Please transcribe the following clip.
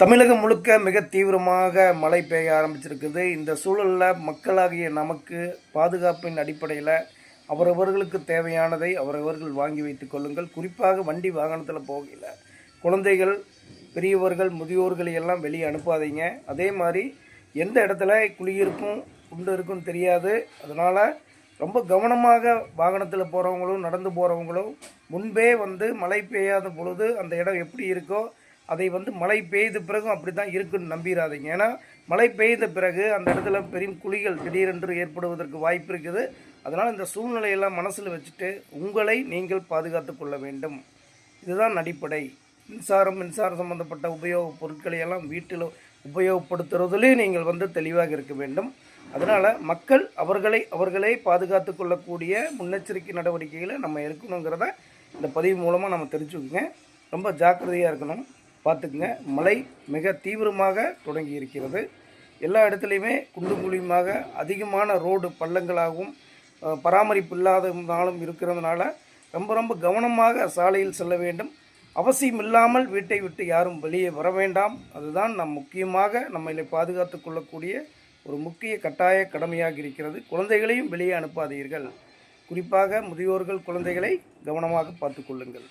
தமிழகம் முழுக்க மிக தீவிரமாக மழை பெய்ய ஆரம்பிச்சிருக்குது. இந்த சூழலில் மக்களாகிய நமக்கு பாதுகாப்பின் அடிப்படையில் அவரவர்களுக்கு தேவையானதை அவரவர்கள் வாங்கி வைத்து கொள்ளுங்கள். குறிப்பாக வண்டி வாகனத்தில் போகையில் குழந்தைகள் பெரியவர்கள் முதியோர்களை எல்லாம் வெளியே அனுப்பாதீங்க. அதே மாதிரி எந்த இடத்துல குளியிருக்கும் குண்டு இருக்கும் தெரியாது. அதனால் ரொம்ப கவனமாக வாகனத்தில் போகிறவங்களும் நடந்து போகிறவங்களும் முன்பே வந்து மழை பெய்யாத பொழுது அந்த இடம் எப்படி இருக்கோ அதை வந்து மழை பெய்த பிறகும் அப்படி தான் இருக்குன்னு நம்பிடாதீங்க ஏன்னா மழை பெய்த பிறகு அந்த இடத்துல பெரும் குழிகள் திடீரென்று ஏற்படுவதற்கு வாய்ப்பு இருக்குது. அதனால் இந்த சூழ்நிலையெல்லாம் மனசில் வச்சுட்டு உங்களை நீங்கள் பாதுகாத்து கொள்ள வேண்டும். இதுதான் அடிப்படை. மின்சாரம் மின்சாரம் சம்பந்தப்பட்ட உபயோகப் பொருட்களை எல்லாம் வீட்டில் உபயோகப்படுத்துறதுலேயே நீங்கள் வந்து தெளிவாக இருக்க வேண்டும். அதனால் மக்கள் அவர்களை அவர்களே பாதுகாத்து கொள்ளக்கூடிய முன்னெச்சரிக்கை நடவடிக்கைகளை நம்ம எடுக்கணுங்கிறத இந்த பதிவு மூலமாக நம்ம தெரிஞ்சுக்கோங்க. ரொம்ப ஜாக்கிரதையாக இருக்கணும். பார்த்துக்குங்க. மழை மிக தீவிரமாக தொடங்கி இருக்கிறது எல்லா இடத்துலையுமே குண்டும் குழியுமாக அதிகமான ரோடு பள்ளங்களாகவும் பராமரிப்பு இல்லாதனாலும் இருக்கிறதுனால ரொம்ப ரொம்ப கவனமாக சாலையில் செல்ல வேண்டும். அவசியம் இல்லாமல் வீட்டை விட்டு யாரும் வெளியே வர வேண்டாம். அதுதான் நம் முக்கியமாக நம்மளை பாதுகாத்து கொள்ளக்கூடிய ஒரு முக்கிய கட்டாய கடமையாக இருக்கிறது. குழந்தைகளையும் வெளியே அனுப்பாதீர்கள். குறிப்பாக முதியோர்கள் குழந்தைகளை கவனமாக பார்த்துக்கொள்ளுங்கள்